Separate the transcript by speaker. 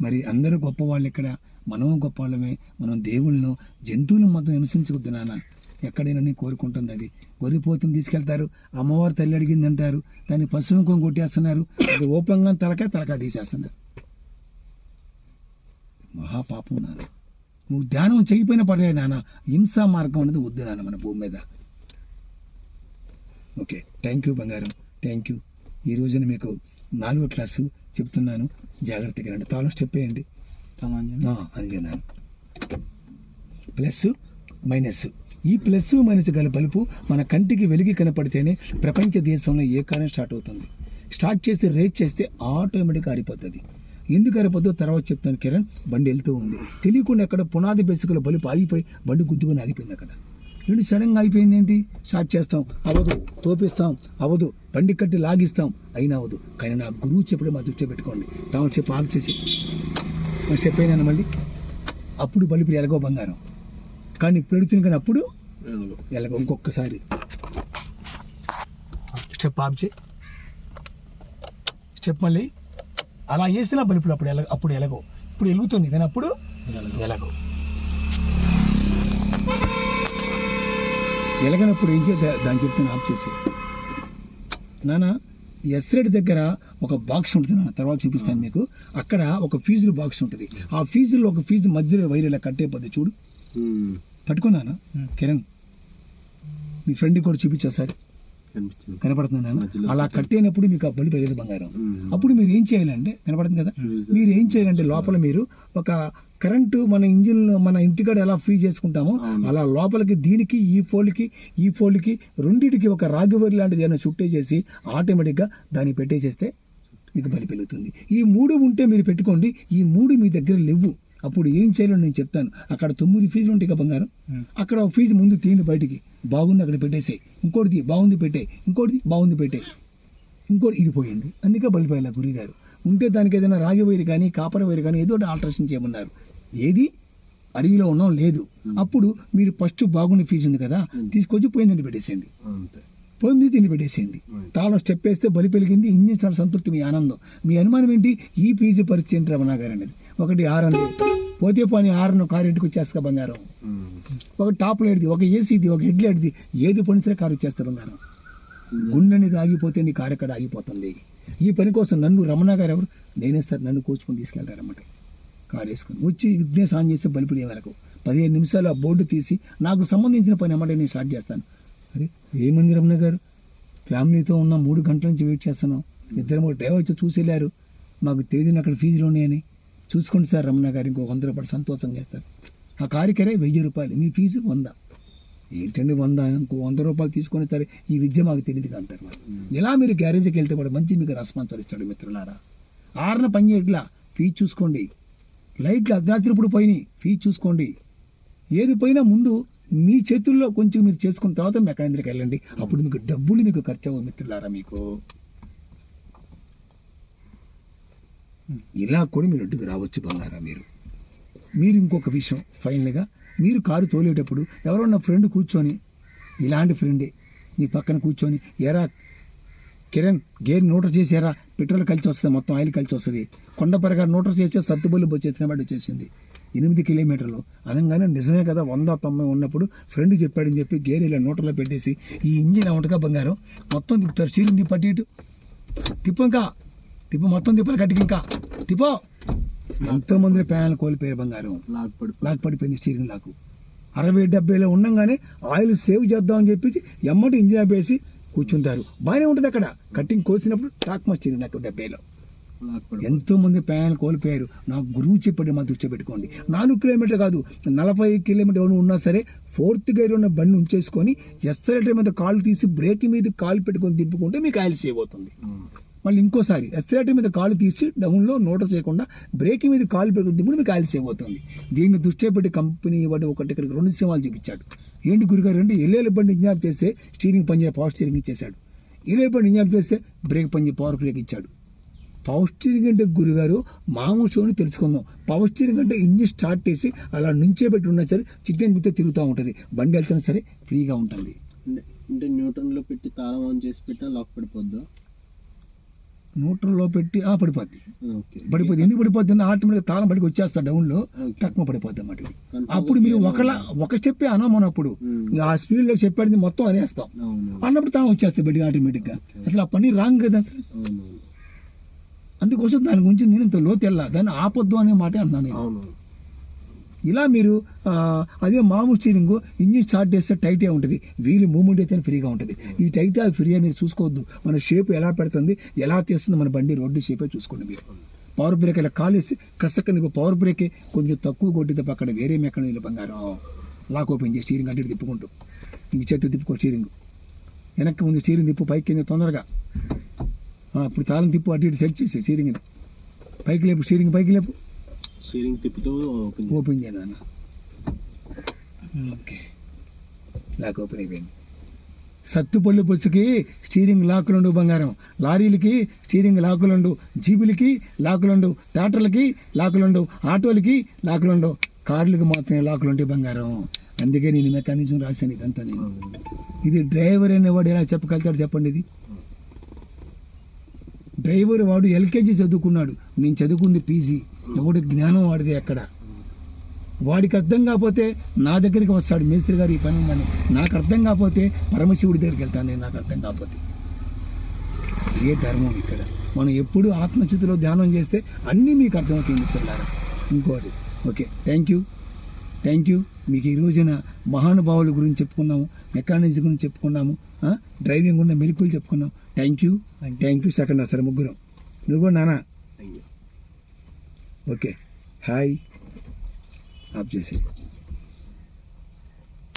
Speaker 1: మరి అందరూ గొప్పవాళ్ళు ఇక్కడ. మనం గొప్పవాళ్ళమే. మనం దేవుళ్ళను జంతువులను మాత్రం హింసించవద్దు నాన్న. ఎక్కడైనా నేను కోరుకుంటుంది అది. గొర్రెపోతుని తీసుకెళ్తారు. అమ్మవారు తల్లి అడిగింది అంటారు దాన్ని పశువుకం కొట్టేస్తున్నారు. అది ఓపెన్గా తలకాయ తలకాయ తీసేస్తున్నారు. మహాపాపం నాన్న. నువ్వు ధ్యానం చేయకపోయినా పర్లేదు నాన్న. హింసా మార్గం అనేది వద్దు నాన్న మన భూమి మీద. ఓకే. థ్యాంక్ యూ బంగారం. థ్యాంక్ యూ ఈ రోజున మీకు నాలుగో క్లాసు చెప్తున్నాను. జాగ్రత్తగా రండి. తాళం స్టెప్ వేయండి. చెప్పాను ప్లస్ మైనస్ ఈ ప్లస్ మైనస్ గల బలుపు మన కంటికి వెలిగి కనపడితేనే ప్రపంచ దేశంలో ఏ కాలం స్టార్ట్ అవుతుంది. స్టార్ట్ చేసి రేట్ చేస్తే ఆటోమేటిక్గా ఆరిపోతుంది. ఎందుకు ఆరిపోద్దో తర్వాత చెప్తాను కిరణ్. బండి వెళ్తూ ఉంది. తెలియకుండా అక్కడ పునాది బెసుకల బలుపు ఆగిపోయి బండి గుద్దుకొని ఆగిపోయింది అక్కడ. ఏంటి సడన్గా అయిపోయింది ఏంటి? స్టార్ట్ చేస్తాం. అవదు తోపిస్తాం. అవదు బండి కట్టి లాగిస్తాం. అయినా అవదు. కానీ నా గురువు చెప్పడం మా దృష్టి పెట్టుకోండి తాము చెప్పి ఆఫ్ చేసి. చెప్పాను మళ్ళీ? అప్పుడు బలుపు ఎలాగో బంగారం. కానీ ఇప్పుడు కానీ అప్పుడు? ఎలాగో. ఇంకొకసారి. స్టెప్ ఆఫ్ చేయి. స్టెప్ మళ్ళీ. అలా వేసిన బలుపులు అప్పుడు ఎలాగ అప్పుడు ఎలాగో. ఇప్పుడు వెలుగుతుంది. కానీ అప్పుడు? ఎలాగో. ఎలగనప్పుడు ఏం చేద్దా? దాన్ని చెప్తాను ఆఫ్ చేసేసి నాన్న ఎస్రెడ్ దగ్గర ఒక బాక్స్ ఉంటుంది నాన్న తర్వాత చూపిస్తాను మీకు. అక్కడ ఒక ఫీజుల బాక్స్ ఉంటుంది. ఆ ఫీజులో ఒక ఫీజు మధ్యలో వైర్ ఇలా కట్టే పద్ధతి చూడు. పట్టుకున్నానా కిరణ్. మీ ఫ్రెండ్ కూడా చూపించోసారి
Speaker 2: కనిపించింది
Speaker 1: కనపడుతుంది అలా కట్టేనప్పుడు మీకు ఆ బలి పెరిగేది బంగారం. అప్పుడు మీరు ఏం చేయాలంటే కనపడుతుంది కదా? మీరు ఏం చేయాలంటే లోపల మీరు ఒక కరెంటు మన ఇంజిన్ మన ఇంటికాడ ఎలా ఫ్రీ చేసుకుంటామో. అలా లోపలికి దీనికి ఈ ఫోల్డ్కి ఈ ఫోల్డ్కి రెండింటికి ఒక రాగి వరి లాంటిది ఏమైనా చుట్టేసేసి ఆటోమేటిక్గా దాన్ని పెట్టేసేస్తే మీకు బలి పెరుగుతుంది. ఈ మూడు ఉంటే మీరు పెట్టుకోండి. ఈ మూడు మీ దగ్గర లేవు. అప్పుడు ఏం చేయాలో నేను చెప్తాను. అక్కడ తొమ్మిది ఫీజులు ఉంటాయి కదా బంగారం. అక్కడ ఒక ఫీజు ముందు తీయండి బయటికి. బాగుంది అక్కడ పెట్టేసేయి. ఇంకోటిది బాగుంది పెట్టే ఇంకోటిది బాగుంది పెట్టే ఇంకోటి ఇది పోయింది. అందుకే బలిపోయాల గురిగారు. ఉంటే దానికి ఏదైనా రాగి వైరు కానీ కాపర్ వైరు కానీ ఏదో ఒకటి ఆల్టరేషన్ చేయమన్నారు. ఏది? అడవిలో ఉన్నాం లేదు. అప్పుడు మీరు ఫస్ట్ బాగున్న ఫీజు ఉంది కదా తీసుకొచ్చి పోయిందని పెట్టేసేయండి. పోయింది దీన్ని పెట్టేసేయండి. తాళం స్టెప్ వేస్తే బలి పెరిగింది ఇంజిన్ సంతృప్తి మీ ఆనందం. మీ అనుమానం ఏంటి? ఈ పీజీ పరిస్థితి ఏంటి రమణ గారు అనేది. ఒకటి ఆరు అంది పోతే పోనీ ఆరును కారు ఇంటికి వచ్చేస్తా బంగారం. ఒక టాప్ లైట్ది ఒక ఏసీది ఒక హెడ్ లైట్ది ఏది పనిస్తే కారు వచ్చేస్తా బంగారం. గుండె అనేది ఆగిపోతే నీ కారు ఎక్కడ ఆగిపోతుంది? ఈ పని కోసం నన్ను రమణ గారు ఎవరు? నేనే సార్ నన్ను కూర్చుకొని తీసుకెళ్తారన్నమాట. కారు వేసుకొని వచ్చి విఘ్నేశ్ ఆన్ చేస్తే బలిపిడి వరకు. పదిహేను నిమిషాలు ఆ బోర్డు తీసి నాకు సంబంధించిన పని అన్నమాట నేను స్టార్ట్ చేస్తాను. అరే ఏమంది రమణ గారు? ఫ్యామిలీతో ఉన్న మూడు గంటల నుంచి వెయిట్ చేస్తున్నాం. ఇద్దరు మూడు డ్రైవర్ వచ్చి చూసి వెళ్ళారు. మాకు తేదీని అక్కడ ఫీజులు ఉన్నాయని. చూసుకోండి సార్ రమణ గారు ఇంకో వంద రూపాయలు సంతోషం చేస్తారు ఆ కారికరే వెయ్యి రూపాయలు మీ ఫీజు వంద. ఏంటండి వంద? ఇంకో వంద రూపాయలు తీసుకొని సరే ఈ విద్య మాకు తెలియదు అంటారు ఎలా మీరు గ్యారేజ్కి వెళ్తే వాడు మంచి మీకు రెస్పాన్స్ ఇస్తాడు మిత్రులారా? ఆరున పని చేయట్లా ఫీజు చూసుకోండి. లైట్లు అర్ధరాత్రి ఇప్పుడు పోయినాయి ఫీజు చూసుకోండి. ఏది పోయినా ముందు మీ చేతుల్లో కొంచెం మీరు చేసుకున్న తర్వాత మెకానిక్ వెళ్ళండి. అప్పుడు మీకు డబ్బులు మీకు ఖర్చు అవ్వవు మిత్రులారా మీకు. ఇలా కూడా మీరు అడ్డుకు రావచ్చు బంగారా మీరు. మీరు ఇంకొక విషయం ఫైనల్గా మీరు కారు తోలేటప్పుడు ఎవరన్నా ఫ్రెండ్ కూర్చొని ఇలాంటి ఫ్రెండే మీ పక్కన కూర్చొని ఎరా కిరణ్ గేర్ నోటర్ చేసేరా పెట్రోల్ కలిసి వస్తుంది మొత్తం ఆయిల్ కలిసి వస్తుంది. కొండపరగా నోటర్ చేస్తే సత్తుబల్లి వచ్చేసిన బట్టి వచ్చేసింది. ఎనిమిది కిలోమీటర్లు. అనగానే నిజమే కదా వంద తొంభై ఉన్నప్పుడు ఫ్రెండ్ చెప్పాడని చెప్పి గేర్ ఇలా నోటర్లో పెట్టేసి ఈ ఇంజిన్ ఉంటగా బంగారం? మొత్తం తిప్పుతారు చీరింది పట్టి ఇటు. తిప్పంకా. తిప్పు మొత్తం తిప్పాలి గట్టికి ఇంకా. తిప్పో. ఎంతో మంది ప్యానల్ కోల్పోయారు బంగారం.
Speaker 2: లాక్ పడి
Speaker 1: లాక్ పడిపోయింది స్టీరింగ్ లాకు. అరవై డెబ్బైలో ఉండంగానే ఆయిల్ సేవ్ చేద్దామని చెప్పి ఎమ్మటి ఇంజిన్ ఆపేసి కూర్చుంటారు. బాగానే ఉంటుంది అక్కడ. కట్టింగ్ కోసినప్పుడు టాక్ మా స్టీరింగ్ నాకు డెబ్బైలో. ఎంతో మంది ప్రయాణాలు కోల్పోయారు. నా గురువు చెప్పాడు మా దృష్టి పెట్టుకోండి. నాలుగు కిలోమీటర్ కాదు నలభై కిలోమీటర్ ఎవరు ఉన్నా సరే ఫోర్త్ గేర్ ఉన్న బండి ఉంచేసుకొని ఎస్టరేటర్ మీద కాలు తీసి బ్రేక్ మీద కాలు పెట్టుకొని తిప్పుకుంటే మీకు ఆయిల్ సేవ్ అవుతుంది. మళ్ళీ ఇంకోసారి ఎస్టరేటర్ మీద కాలు తీసి డౌన్లో నోటర్ చేయకుండా బ్రేక్ మీద కాలు పెరుగుతుంది తిప్పుడు మీకు ఆయిల్ సేవ్ అవుతుంది. దీన్ని దృష్టి పెట్టి కంపెనీ వాటి ఒకటి ఇక్కడికి రెండు సినిమాలు చూపించాడు. ఏంటి గురుగారు అంటే ఎల్లేల బండి ఇంజాబ్ చేస్తే స్టీరింగ్ పని పవర్ స్టీరింగ్ ఇచ్చేశాడు. ఎల్లేల బండి ఇంజాబ్ చేస్తే బ్రేక్ పని పవర్ బ్రేక్ ఇచ్చాడు. పవర్ స్టీరింగ్ అంటే గురుగారు మామూలు షోని తెలుసుకుందాం. పవర్ స్టీరింగ్ అంటే ఇంజిన్ స్టార్ట్ చేసి అలా నుంచే పెట్టి ఉన్నా సరే చిట్టని బిట్టే తిరుగుతూ ఉంటుంది. బండి వెళ్తున్నా సరే ఫ్రీగా ఉంటుంది.
Speaker 2: అంటే న్యూటన్లో పెట్టి తాళం ఆన్ చేసి పెట్టినా లాక్ పడిపోద్దా?
Speaker 1: న్యూట్రల్లో పెట్టి ఆ పడిపోద్ది. పడిపోద్ది. ఎందుకు పడిపోద్ది ఆటోమేటిక్ తాళం బడికి వచ్చేస్తా డౌన్లో. తక్కువ పడిపోద్ది అన్నమాట అప్పుడు మీరు. ఒకలా ఒక స్టెప్పే అనామని అప్పుడు. ఆ స్పీడ్లో చెప్పేది మొత్తం అనేస్తాం. అన్నప్పుడు తాను వచ్చేస్తాయి బయటికి ఆటోమేటిక్గా. అసలు ఆ పని రాంగ్ కదా అసలు. అందుకోసం దాని గురించి నేను ఇంత లోతు వెళ్ళా. దాన్ని ఆపొద్దు అనే మాట అంటున్నాను నేను. ఇలా మీరు అదే మామూలు స్టీరింగ్ ఇంజిన్ స్టార్ట్ చేస్తే టైటే ఉంటుంది. వీలు మూమెంట్ అయితే ఫ్రీగా ఉంటుంది. ఈ టైట్ అది ఫ్రీగా మీరు చూసుకోవద్దు. మన షేప్ ఎలా పెడుతుంది ఎలా తీస్తుంది మన బండి రోడ్డు షేపే చూసుకోండి మీరు. పవర్ బ్రేక్ ఇలా కాలేసి కసక్కని పవర్ బ్రేకే కొంచెం తక్కువ కొట్టితే అక్కడ వేరే మెక్కన బంగారం. లాక్ ఓపెన్ చేసి స్టీరింగ్ అటు ఇటు తిప్పుకుంటూ. ఇంక చెట్టు తిప్పుకో స్టీరింగ్ వెనక్కి ముందు స్టీరింగ్ తిప్పు పైకి కింద తొందరగా. ఇప్పుడు తాళం తిప్పు అటు ఇటు సెట్ చేసి స్టీరింగ్ని పైకి లేపు స్టీరింగ్ పైకి లేపు.
Speaker 2: స్టీరింగ్ తిప్పుతూ ఓపెన్
Speaker 1: ఓపెన్ చేయను ఓకే లాక్ ఓపెన్ అయిపోయింది సత్తుపల్లి బస్సుకి స్టీరింగ్ లాకులుండు బంగారం. లారీలకి స్టీరింగ్ లాకులుండు జీబులకి లాకులుండు ట్రాక్టర్లకి లాకులుండు ఆటోలకి లాకులుండు కార్లకి మాత్రమే లాకులుంటే బంగారం. అందుకే నేను మెకానిజం రాశాను ఇదంతా నేను. ఇది డ్రైవర్ అనేవాడు ఎలా చెప్పగలుగుతాడు చెప్పండి ఇది? డ్రైవర్ వాడు ఎల్కేజీ చదువుకున్నాడు. నేను చదువుకుంది పీజీ ఎవడు జ్ఞానం వాడిది ఎక్కడ? వాడికి అర్థం కాకపోతే నా దగ్గరికి వస్తాడు మేస్త్రి గారు ఈ పని ఉందని. నాకు అర్థం కాకపోతే పరమశివుడి దగ్గరికి వెళ్తాను నేను నాకు అర్థం కాకపోతే. ఏ ధర్మం ఇక్కడ? మనం ఎప్పుడు ఆత్మస్థితిలో ధ్యానం చేస్తే అన్నీ మీకు అర్థమవుతాయి మిత్రులారా. ఇంకోటి okay thank you thank you మీకు ఈ రోజున మహానుభావుల గురించి చెప్పుకున్నాము మెకానిక్స్ గురించి చెప్పుకున్నాము? డ్రైవింగ్ ఉన్న మెలుకులు చెప్పుకున్నాం thank you thank you second వస్తారు ముగ్గురం. నువ్వు కూడా నానా? ఓకే. హాయ్. ఆఫ్ చేసి